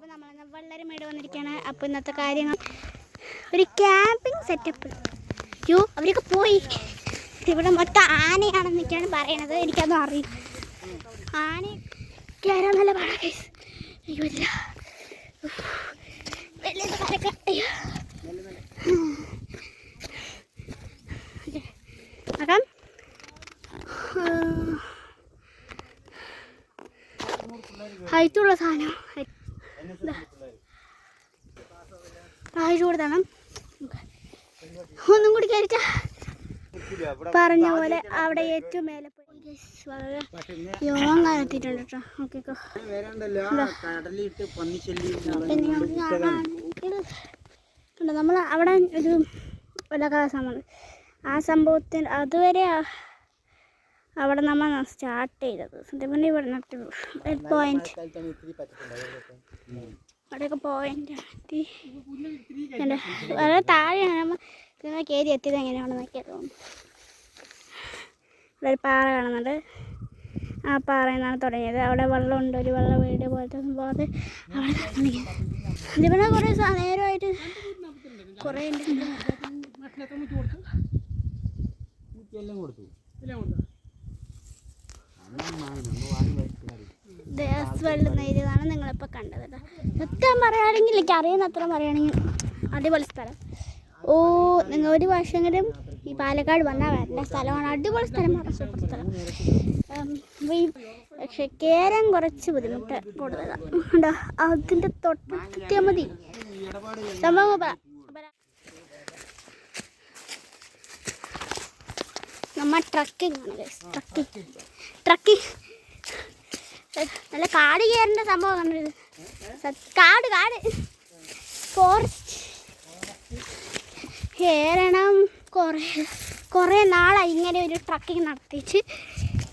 അപ്പോൾ നമ്മൾ വളരെ മേട് വന്നിരിക്കുകയാണ് അപ്പോൾ ഇന്നത്തെ കാര്യങ്ങൾ ഒരു ക്യാമ്പിംഗ് സെറ്റപ്പ് യോ അവരൊക്കെ പോയി. ഇവിടെ മൊത്തം ആനയാണെന്നൊക്കെയാണ് പറയണത്. എനിക്കതും അറിയില്ല. ആന കയറാൻ നല്ല പാടാ guys. അയ്യോ ഇല്ല ഉഫ്. വലിയത് പരക്കെ അയ്യോ. അപ്പം ഹൈറ്റുള്ള സാധനം. ഒന്നും കൂടി കയറിച്ച പറഞ്ഞ പോലെ അവിടെ ഏറ്റവും മേലെ വളരെ യോഗം കാലത്തിട്ടുണ്ട് കേട്ടോ. നമ്മൾ അവിടെ ഒരു ഉലകാസമാണ് ആ സംഭവത്തിൽ അതുവരെ അവിടെ നമ്മൾ സ്റ്റാർട്ട് ചെയ്തത്. സത്യം പറഞ്ഞാൽ ഇവിടെ പോയിന്റ് അവിടെയൊക്കെ പോയിന്റ് എത്തി വളരെ താഴെയാണ് നമ്മൾ കയറി എത്തിയത് എങ്ങനെയാണെന്നൊക്കെ തോന്നുന്നു ഇവിടെ ഒരു പാറ കാണുന്നുണ്ട്. ആ പാറയിൽ നിന്നാണ് തുടങ്ങിയത്. അവിടെ വെള്ളമുണ്ട്. ഒരു വെള്ള വീട് പോലത്തെ സംഭവം. അത് അവിടെ തുടങ്ങിയത്. ഇതിവിടെ കുറേ നേരമായിട്ട് കുറേ ഉണ്ട്. എല്ലാം കൊടുത്തു. ദേസ് വെള്ളം നേരിയതാണ് നിങ്ങളിപ്പോൾ കണ്ടത് കേട്ടോ സത്യം പറയുകയാണെങ്കിൽ എനിക്ക് അറിയുന്ന അത്ര പറയുകയാണെങ്കിൽ അടിപൊളി സ്ഥലം. ഓ നിങ്ങൾ ഒരു വർഷമെങ്കിലും ഈ പാലക്കാട് വന്നാൽ വരേണ്ട. സ്ഥലമാണ് അടിപൊളി സ്ഥലമാണ് സൂപ്പർ സ്ഥലം. പക്ഷെ കയറാൻ കുറച്ച് ബുദ്ധിമുട്ട് കൂടുതലാണ് ഉണ്ടോ അതിന്റെ തൊട്ടെത്തിയാൽ മതി. സംഭവം പറ പറ. നമ്മ ട്രക്കിംഗ് ആണ് ട്രക്കിംഗ് ട്രക്കിംഗ് നല്ല കാട് കയറേണ്ട സംഭവം കണ്ടത് കാട് കാട്. ഫോറസ്റ്റ് കയറണം കുറേ കുറേ നാളായി ഇങ്ങനെ ഒരു ട്രക്കിംഗ് നടത്തിച്ച്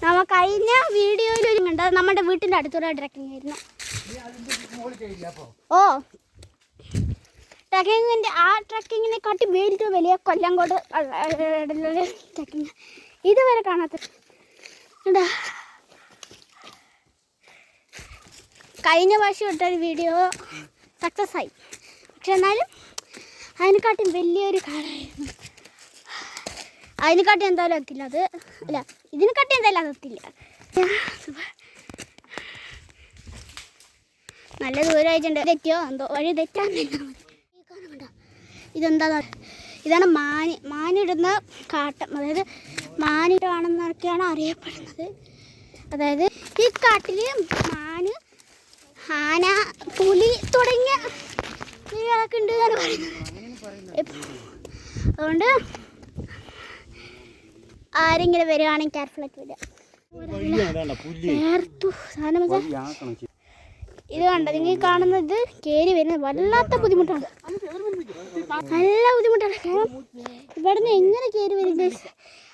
നമ്മ കഴിഞ്ഞ വീഡിയോയിൽ ഒരു കണ്ട നമ്മുടെ വീട്ടിന്റെ അടുത്തുള്ള ട്രക്കിംഗ് ആയിരുന്നു. ഓ. ട്രക്കിങ്ങിന്റെ ആ ട്രക്കിങ്ങിനെ കാട്ടി വേലിട്ട് വലിയ കൊല്ലംകോട് ട്രക്കിങ് ഇതുവരെ കാണാത്ത എന്താ? കഴിഞ്ഞ പ്രാവശ്യം ഇട്ടൊരു വീഡിയോ സക്സസ് ആയി. പക്ഷെ എന്നാലും അതിനെക്കാട്ടും വലിയൊരു കാടായിരുന്നു അതിനെക്കാട്ടും എന്തായാലും എത്തില്ല അത് അല്ല ഇതിനെക്കാട്ടും എന്തായാലും അത് എത്തില്ല നല്ല ദൂരമായിട്ടുണ്ട് തെറ്റിയോ? എന്തോ? വഴി തെറ്റാൻ ഇതെന്താ? ഇതാണ് മാന്. മാനിടുന്ന കാട്ടം. അതായത് മാനിടാണെന്നൊക്കെയാണ് അറിയപ്പെടുന്നത്. അതായത് ഈ കാട്ടിൽ മാന് ആന പുലി തുടങ്ങിയ ജീവികളൊക്കെ ഉണ്ട് അതുകൊണ്ട് ആരെങ്കിലും വരികയാണെങ്കിൽ കെയർഫുള്ളായിട്ട് വരിക. ഇത് കണ്ട? നിങ്ങൾ കാണുന്നത് കയറി വരുന്നത്. വല്ലാത്ത ബുദ്ധിമുട്ടാണ്. നല്ല ബുദ്ധിമുട്ടാണ്. കാരണം ഇവിടെ എങ്ങനെ കയറി വരും?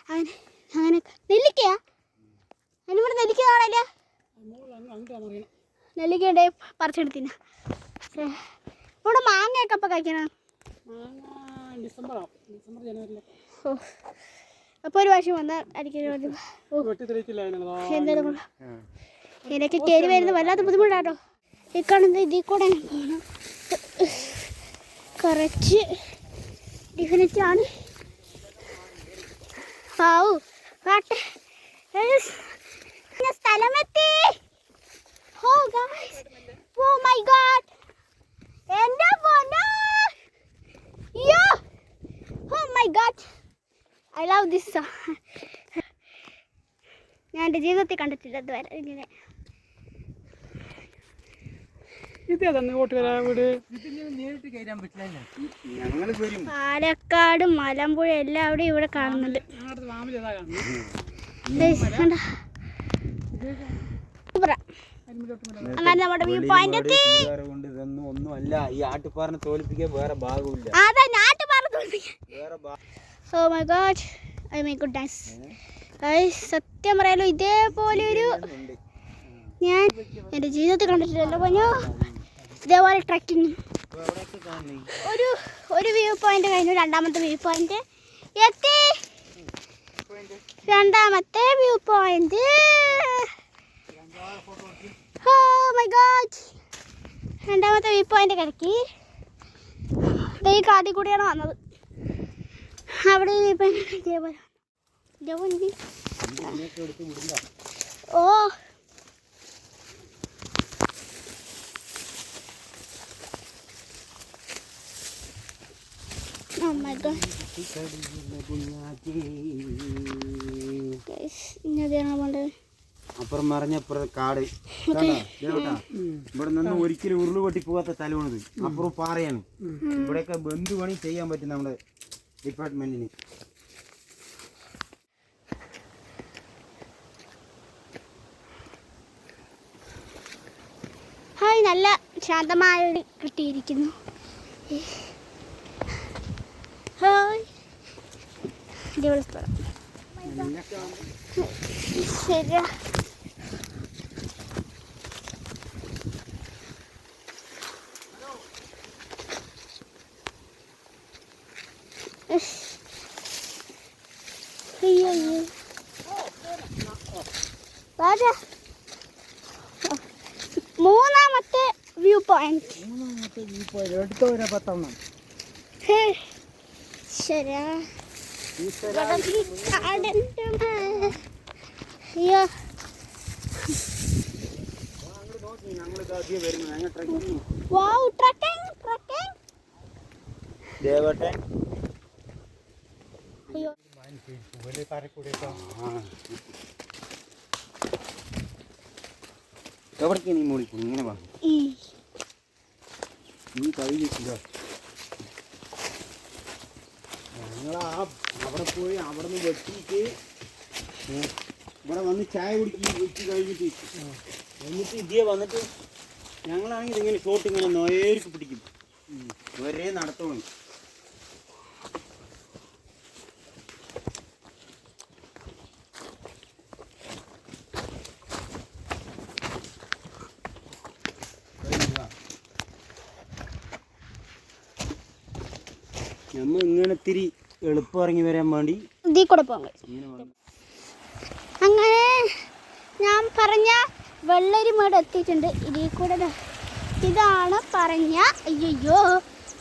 അങ്ങനെ അങ്ങനെ. നെല്ലിക്കയാ? അതിനിവിടെ നെല്ലിക്ക കാണില്ല നെല്ലിക്കയുടെ പറിച്ചെടുത്തിന്. ഇവിടെ മാങ്ങയൊക്കെ അപ്പം കഴിക്കണം അപ്പൊ അപ്പോൾ ഒരു വർഷം വന്നാൽ എന്തായാലും. ഇതിനൊക്കെ കയറി വരുന്നത് വല്ലാത്ത ബുദ്ധിമുട്ടാട്ടോ. ഈ കാണുന്ന ഇതിൽ കൂടെ പോകണം കുറച്ച് ഡിഫിനറ്റ് ആണ്. ആവൂ പാട്ടെ സ്ഥലമെത്തി oh guys oh my god എന്റെ പൊന്നോ യോ ഓ my god I love this ഞാൻ എന്റെ ജീവിതത്തിൽ കണ്ടിട്ടില്ല ഇതുവരെ ഇങ്ങനെ പാലക്കാട് മലമ്പുഴ എല്ലാം അവിടെ ഇവിടെ കാണുന്നുണ്ട് ഞങ്ങളുടെ ഫാമിലി ഏതാ കാണുന്നത് Guys, കണ്ടോ? സൂപ്പറാ. അങ്ങനെ നമ്മുടെ വ്യൂ പോയിന്റ് എത്തി കൊണ്ട് ഇതൊന്നും ഒന്നും അല്ല. ഈ ആട്ടുപാറിനെ തോൽപ്പിക്കാൻ വേറെ ഭാഗമില്ല. അതാ വേറെ മൈ ഗോഡ് ഐ മൈ സത്യം പറയാലോ ഇതേപോലെ ഒരു ഞാൻ എന്റെ ജീവിതത്തിൽ കണ്ടിട്ടില്ലല്ലോ പറഞ്ഞു ഇതേപോലെ ട്രക്കിങ് ഒരു ഒരു വ്യൂ പോയിന്റ് കഴിഞ്ഞു. രണ്ടാമത്തെ വ്യൂ പോയിന്റ് എത്തി. രണ്ടാമത്തെ view point oh my god രണ്ടാമത്തെ വ്യൂ പോയിന്റ് കിടക്കി. ഈ കാട്ടിൽ കൂടിയാണ് വന്നത്. അവിടെ ഓ. Oh my അപ്പുറം മറിഞ്ഞ കാട്. ഇവിടെ നിന്ന് ഒരിക്കലും ഉരുൾ പോകാത്ത സ്ഥലമാണിത് അപ്പുറം പാറയാണ്. ഇവിടെയൊക്കെ ബന്ധു പണി ചെയ്യാൻ പറ്റും നമ്മുടെ ഡിപ്പാർട്ട്മെന്റിന്. ഹായ് നല്ല ശാന്തമായ കിട്ടിയിരിക്കുന്നു. ഹായ്. അടിപൊളി സ്ഥലം. ശരിയാ. അയ്യോ അയ്യോ വാടാ. മൂന്നാമത്തെ വ്യൂ പോയിന്റ് ഇവിടെ ഈ കാടിന്റെ മേ- അയ്യോ. വാവ് ട്രക്കിംഗ് ട്രക്കിംഗ് ദേവട്ടെ അയ്യോ എവിടേക്ക് നീ മൂടിക്കും ഇങ്ങനെ വാ. നീ നീ കവിഞ്ഞിട്ടില്ല ഞങ്ങൾ ആ അവിടെ പോയി അവിടെ നിന്ന് വെട്ടിയിട്ട് ഇവിടെ വന്ന് ചായ കുടിച്ച് വെച്ച് കഴിഞ്ഞിട്ട് എന്നിട്ട് ഇതേ വന്നിട്ട് ഞങ്ങളാണെങ്കിൽ ഇങ്ങനെ ഷോട്ട് ഇങ്ങനെ നേരിട്ട് പിടിക്കും. ഒരേ നടത്തോളും നമ്മ ഇങ്ങനെ ഇത്തിരി എളുപ്പം ഇറങ്ങി വരാൻ വേണ്ടി. ഇതിൽ കൂടെ പോകാം. അങ്ങനെ ഞാൻ പറഞ്ഞ വെള്ളരി മേട് എത്തിയിട്ടുണ്ട്. ഇതിൽ കൂടെ ഇതാണ് പറഞ്ഞ അയ്യോ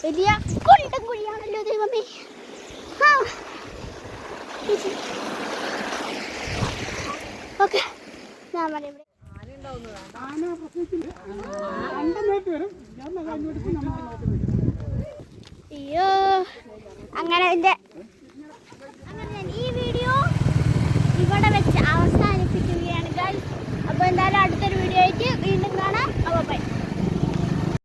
വലിയ കുണ്ടും കുഴിയാണല്ലോ ദൈവമേ. ഓക്കെ ഞാൻ പറയാം ഇവിടെ. അയ്യോ അങ്ങനെ എന്റെ